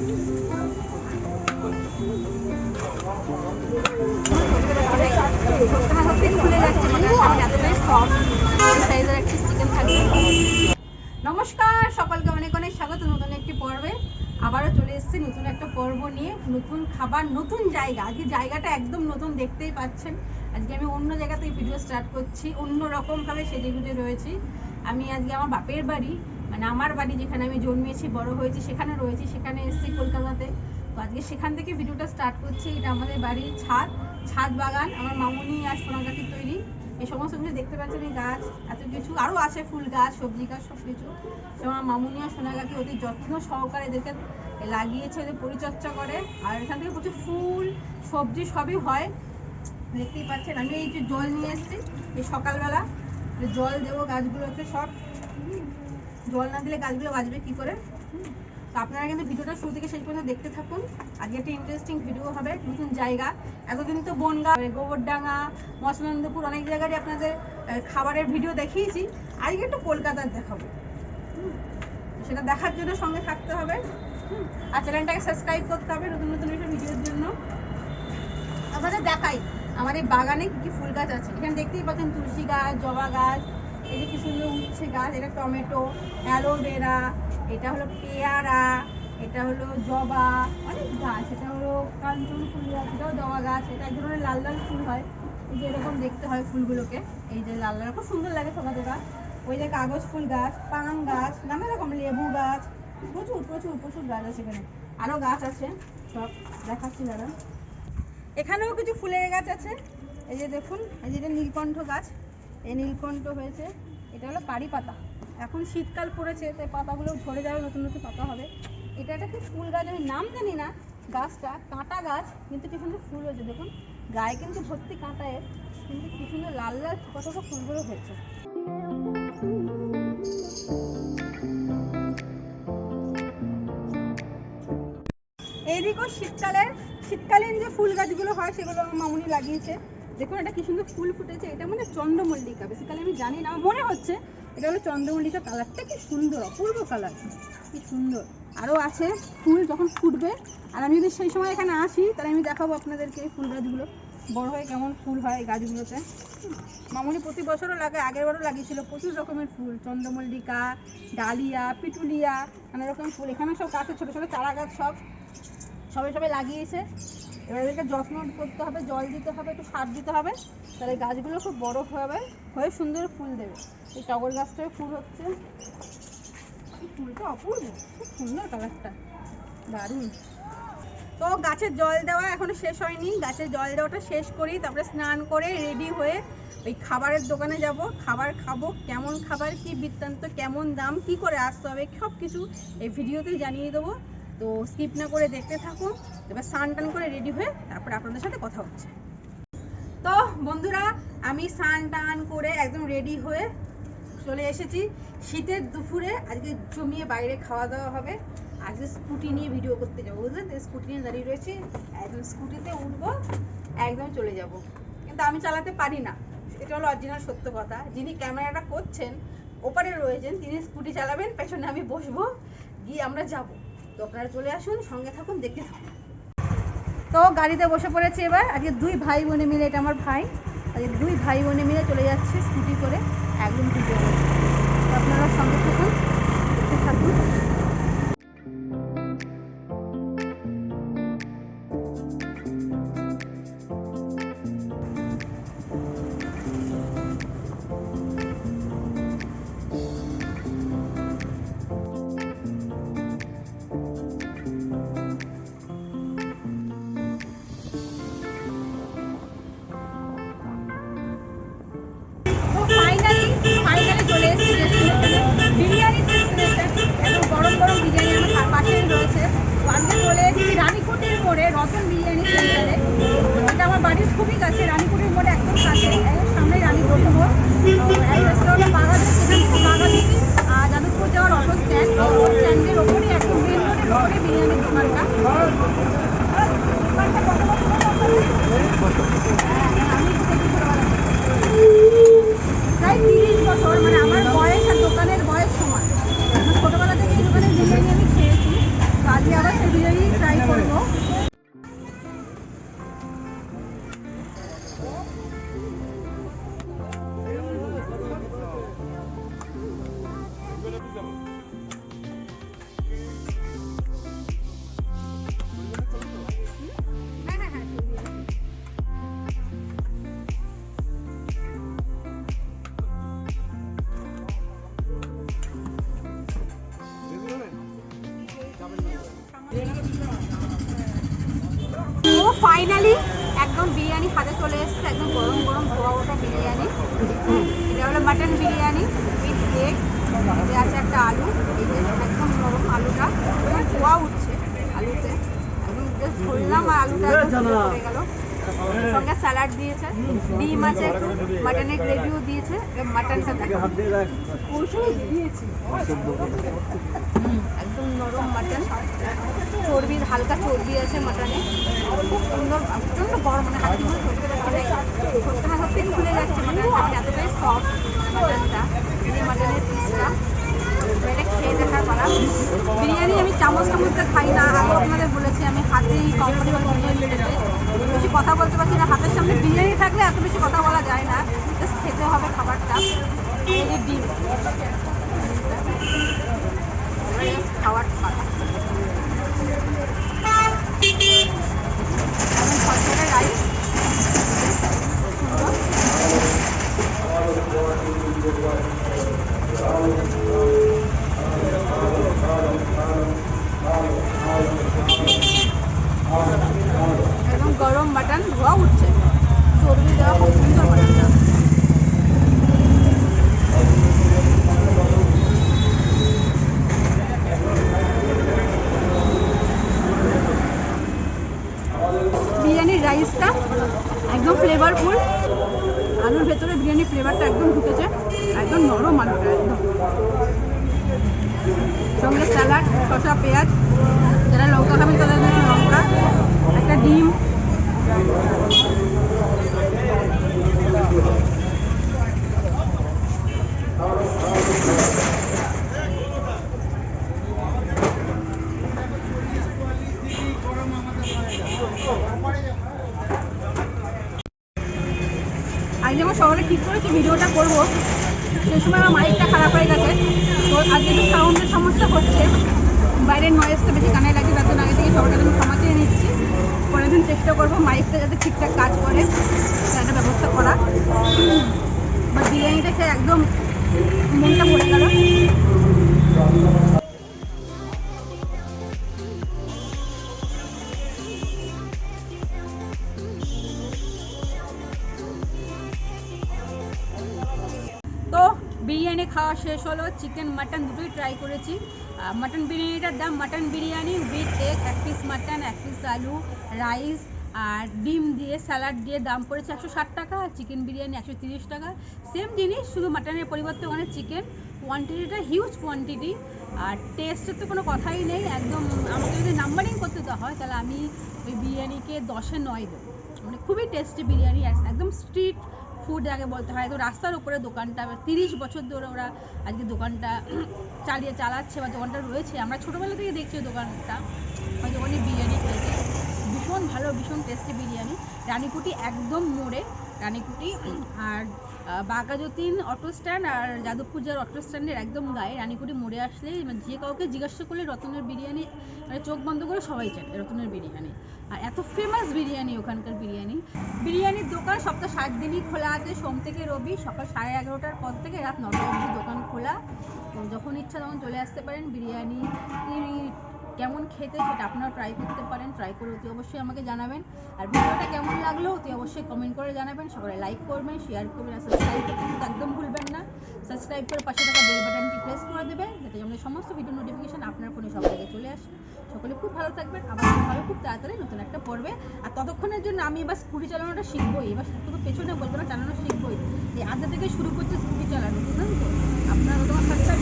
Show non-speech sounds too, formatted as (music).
নমস্কার, সকলকে অনেক অনেক স্বাগত। নতুন একটি পর্বে আবারও চলে এসেছি। নতুন একটা পর্ব নিয়ে, নতুন খাবার, নতুন জায়গা। আজকে জায়গাটা একদম নতুন, দেখতেই পাচ্ছেন। আজকে আমি অন্য জায়গা ভিডিও স্টার্ট করছি। অন্য রকম ভাবে সেজে গুজে রয়েছি। আমি আজকে আমার বাপের বাড়ি মানে আমার বাড়ি যেখানে আমি জন্মেছি বড় হয়েছি, সেখানে রয়েছি, সেখানে এসেছি কলকাতাতে। তো আজকে সেখান থেকে ভিডিওটা স্টার্ট করছি। এটা আমাদের বাড়ির ছাদ ছাদ বাগান। আমার মামুনি আর সোনাগাটির তৈরি। এই সমস্ত কিছু দেখতে পাচ্ছেন এই গাছ, এত কিছু। আরও আছে ফুল গাছ, সবজি গাছ, সব কিছু। আমার মামুনি আর সোনাগাটি অতি যত্ন সহকারে এদেরকে লাগিয়েছে, এদের পরিচর্যা করে। আর এখান থেকে প্রচুর ফুল, সবজি সবই হয়। দেখতেই পাচ্ছেন, আমি এই যে জল নিয়ে এসেছি, এই সকালবেলা। জল দেবো গাছগুলোকে সব। জল না দিলে গাছগুলো বাঁচবে কি করে? তো আপনারা কিন্তু ভিডিওটা শুরু থেকে শেষ পর্যন্ত দেখতে থাকুন। আজকে একটা ইন্টারেস্টিং ভিডিও হবে, নতুন জায়গা। এতদিন তো বনগা গোবরডাঙ্গা মসলানন্দপুর অনেক জায়গারই আপনাদের খাবারের ভিডিও দেখিয়েছি। আজকে একটু কলকাতার দেখাবো। সেটা দেখার জন্য সঙ্গে থাকতে হবে। আর চ্যানেলটাকে সাবস্ক্রাইব করতে হবে নতুন নতুন ভিডিওর জন্য। আপনাদের দেখাই, আমার এই বাগানে কি কি ফুল গাছ আছে। এখানে দেখতেই পাচ্ছেন তুলসী গাছ, জবা গাছ এই যে কি সুন্দর উচ্ছে গাছ, এটা টমেটো, অ্যালোভেরা, এটা হলো পেয়ারা, এটা হলো জবা, অনেক গাছ, এটা হলো কাঞ্চন ফুল গাছ এটাও জবা গাছ, এটা এক ধরনের লাল লাল ফুল হয়। এই যে এরকম দেখতে হয় ফুলগুলোকে। এই যে লাল লাল, খুব সুন্দর লাগে সকাল গাছ। ওই যে কাগজ ফুল গাছ পান গাছ, নানা রকম লেবু গাছ, প্রচুর প্রচুর প্রচুর গাছ আছে এখানে। আরও গাছ আছে, সব দেখাচ্ছি দাদা। এখানেও কিছু ফুলের গাছ আছে। এই যে দেখুন, এই যে নীলকণ্ঠ গাছ। এই নীলকণ্ঠ হয়েছে। এটা হলো কারি পাতা। এখন শীতকাল পড়েছে, তাই পাতাগুলো ঝরে যাবে, নতুন নতুন পাতা হবে। এটা একটা কি ফুল গাছ? আমি নাম জানি না। গাছটা কাঁটা গাছ, কিন্তু কি সুন্দর ফুল হয়েছে। দেখুন, গায়ে কিন্তু ভর্তি কাঁটা এর, কিন্তু কি সুন্দর লাল লাল ছোটো ছোটো ফুলগুলো হয়েছে। এইদিকেও শীতকালে শীতকালীন যে ফুল গাছগুলো হয়, সেগুলো আমার মামুনি লাগিয়েছে। দেখুন এটা কি সুন্দর ফুল ফুটেছে, এটা মানে চন্দ্রমল্লিকা বেসিক্যালি আমি জানি না মনে হচ্ছে এটা হলো চন্দ্রমল্লিকা কালারটা কি সুন্দর, অপূর্ব কালার কি সুন্দর আরও আছে ফুল যখন ফুটবে, আর আমি যদি সেই সময় এখানে আসি, তাহলে আমি দেখাবো আপনাদেরকে ফুল গাছগুলো, বড় হয়ে কেমন ফুল হয় এই গাছগুলোতে। মামুনি প্রতি বছরও লাগে, আগের বারও লাগিয়েছিল, প্রচুর রকমের ফুল, চন্দ্রমল্লিকা, ডালিয়া, পিটুলিয়া, নানা রকম ফুল, এখানে সব গাছে ছোটো ছোটো চারা গাছ সব, সবে সবে লাগিয়েছে এবার এদেরকে যত্ন করতে হবে, জল দিতে হবে, একটু সার দিতে হবে, তাহলে গাছগুলো খুব বড় হবে, হয়ে সুন্দর ফুল দেবে। এই টগর গাছটায় ফুল হচ্ছে। ফুলটা অপূর্ব, খুব সুন্দর কালারটা দারুণ। তো গাছের জল দেওয়া এখনও শেষ হয়নি, গাছের জল দেওয়াটা শেষ করি, তারপরে স্নান করে রেডি হয়ে ওই খাবারের দোকানে যাব। খাবার খাব, কেমন খাবার, কি বৃত্তান্ত, কেমন দাম, কি করে আসতে হবে সব কিছু এই ভিডিওতেই জানিয়ে দেবো। তো স্কিপ না করে দেখতে থাকুন এবার স্নান টান করে রেডি হয়ে তারপরে আপনাদের সাথে কথা হচ্ছে। তো বন্ধুরা, আমি স্নান টান করে একদম রেডি হয়ে চলে এসেছি। শীতের দুপুরে আজকে জমিয়ে বাইরে খাওয়া দাওয়া হবে। আজকে স্কুটি নিয়ে ভিডিও করতে যাব বুঝলেন স্কুটি নিয়ে দাঁড়িয়ে রয়েছি। একদম স্কুটিতে উঠবো, একদম চলে যাব। কিন্তু আমি চালাতে পারি না। এটা হলো অরিজিনাল সত্য কথা। যিনি ক্যামেরাটা করছেন, ওপারে রয়েছেন, তিনি স্কুটি চালাবেন, পেছনে আমি বসবো, গিয়ে আমরা যাব। তো আপনারা চলে আসুন, সঙ্গে থাকুন, দেখতে থাকুন। তো গাড়িতে বসে পড়েছি এবার। আজকে দুই ভাই বোনে মিলে, এটা আমার ভাই, আজকে দুই ভাই বোনে মিলে চলে যাচ্ছে স্কুটি করে, একদম তো আপনারা সঙ্গে থাকুন, দেখতে থাকুন। মোড়ে রতন বিরিয়ানি সেন্টারে এটা আমার বাড়ির খুবই কাছে রানীপুরের মোড়ে একদম কাছে ফাইনালি একদম বিরিয়ানি হাতে চলে এসেছে একদম গরম গরম ধোয়া ওঠা বিরিয়ানি। এটা হলো মাটন বিরিয়ানি উইথ এগ এতে আছে একটা আলু এই যে একদম নরম আলুটা। একদম ধোয়া উঠছে আলুতে। একদম জাস্ট ধরলাম আর আলুটা একদম হয়ে গেল। সঙ্গে স্যালাড দিয়েছে ডিম আছে একটু মাটনের গ্রেভিও দিয়েছে মাটনটা দেখো। দিয়েছি। একদম নরম মাটন চর্বি হালকা চর্বি আছে মাটনে খুব সুন্দর প্রচণ্ড গরম মানে হাতে মনে সত্যি সত্যি না। সত্যি খুলে যাচ্ছে মানে এতটাই সফট মাটনটা এই মাটনের পিসটা এটা খেয়ে দেখার পালা। বিরিয়ানি আমি চামচ চামচে খাই না। আগে আপনাদের বলেছি, আমি হাতেই কমফোর্টেবল বিরিয়ানি খেতে। বেশি কথা বলতে পারছি না। হাতের সামনে বিরিয়ানি থাকলে এত বেশি কথা বলা যায় না। জাস্ট খেতে হবে খাবারটা। এই ডিম এবারে just খাওয়ার পালা এখন ফলসের রাইস একদম গরম মাটন ধোয়া উঠছে। চর্বি দেওয়া খুব সুন্দর বিরিয়ানির রাইসটা একদম ফ্লেভারফুল আলুর ভেতরে বিরিয়ানির ফ্লেভারটা একদম ঢুকেছে। একদম নরম আলুটা, একদম। সঙ্গে স্যালাড শসা, পেঁয়াজ, যারা লঙ্কা খাবেন তাদের জন্য লঙ্কা, একটা ডিম। আজ যেমন সকালে ঠিক করেছি, ভিডিওটা করব। সেই সময় আমার মাইকটা খারাপ হয়ে গেছে তো আজকে একটু সাউন্ডের সমস্যা হচ্ছে। বাইরের নয়েজটা বেশি কানে লাগে তার জন্য আগে থেকে সবার আমি ক্ষমা চেয়ে নিচ্ছি। পরের দিন চেষ্টা করব মাইকটা যাতে ঠিকঠাক কাজ করে, তার ব্যবস্থা করা। বা বিরিয়ানিটা একদম মনটা ভরে গেল। খাওয়া শেষ হলো চিকেন মাটন দুটোই ট্রাই করেছি। মাটন বিরিয়ানিটার দাম মাটন বিরিয়ানি উইথ এগ এক পিস মাটন এক পিস আলু রাইস আর ডিম দিয়ে স্যালাড দিয়ে দাম পড়েছে একশো ষাট টাকা, আর চিকেন বিরিয়ানি একশো তিরিশ টাকা। সেম জিনিস, শুধু মাটনের পরিবর্তে ওখানে চিকেন কোয়ান্টিটিটা হিউজ কোয়ান্টিটি আর টেস্টের তো কোনো কথাই নেই, একদম আমাকে যদি নাম্বারিং করতে দেওয়া হয়, তাহলে আমি ওই বিরিয়ানিকে দশে নয় দেবো। মানে খুবই টেস্টি বিরিয়ানি, একদম স্ট্রিট ফুড আগে বলতে হয়। তো রাস্তার উপরে দোকানটা তিরিশ বছর ধরে ওরা আজকে দোকানটা (clears throat) চালিয়ে চালাচ্ছে বা দোকানটা রয়েছে। আমরা ছোটোবেলা থেকে দেখছি দোকানটা। ওই দোকানে বিরিয়ানি খেয়েছে। ভীষণ ভালো, ভীষণ টেস্টি বিরিয়ানি। রানীকুটি একদম মোড়ে, রানীকুটি। আর বাঘাযতীন অটো স্ট্যান্ড আর যাদবপুর যার অটো স্ট্যান্ডের একদম গায়ে রানীকুটি মোড়ে আসলেই মানে যে কাউকে জিজ্ঞাসা করলে রতনের বিরিয়ানি মানে চোখ বন্ধ করে সবাই চায় রতনের বিরিয়ানি। আর এত ফেমাস বিরিয়ানি ওখানকার বিরিয়ানি। বিরিয়ানির দোকান সপ্তাহ সাত দিনই খোলা আছে, সোম থেকে রবি, সকাল সাড়ে এগারোটার পর থেকে রাত নটা অবধি দোকান খোলা। তো যখন ইচ্ছা তখন চলে আসতে পারেন, বিরিয়ানি কেমন খেতে সেটা আপনারা ট্রাই করতে পারেন ট্রাই করে অতি অবশ্যই আমাকে জানাবেন। আর ভিডিওটা কেমন লাগল অতি অবশ্যই কমেন্ট করে জানাবেন, সবাই লাইক করবেন শেয়ার করবেন আর সাবস্ক্রাইব করতে কিন্তু একদম ভুলবেন না। সাবস্ক্রাইব করে পাশে থাকা বেল বাটনটি প্রেস করে দেবেন, যাতে আমাদের সমস্ত ভিডিও নোটিফিকেশান আপনার ফোনে সব আগে চলে আসে। সকলে খুব ভালো থাকবেন, আবার ভালো খুব তাড়াতাড়ি নতুন একটা পড়বে আর ততক্ষণের জন্য আমি এবার স্কুটি চালানোটা শিখবোই, এবার শুধু পেছনে বলব না, চালানো শিখবোই। এই আধা থেকে শুরু করছে স্কুটি চালানো, বুঝলেন তো? আপনারা তোমার সাবস্ক্রাইব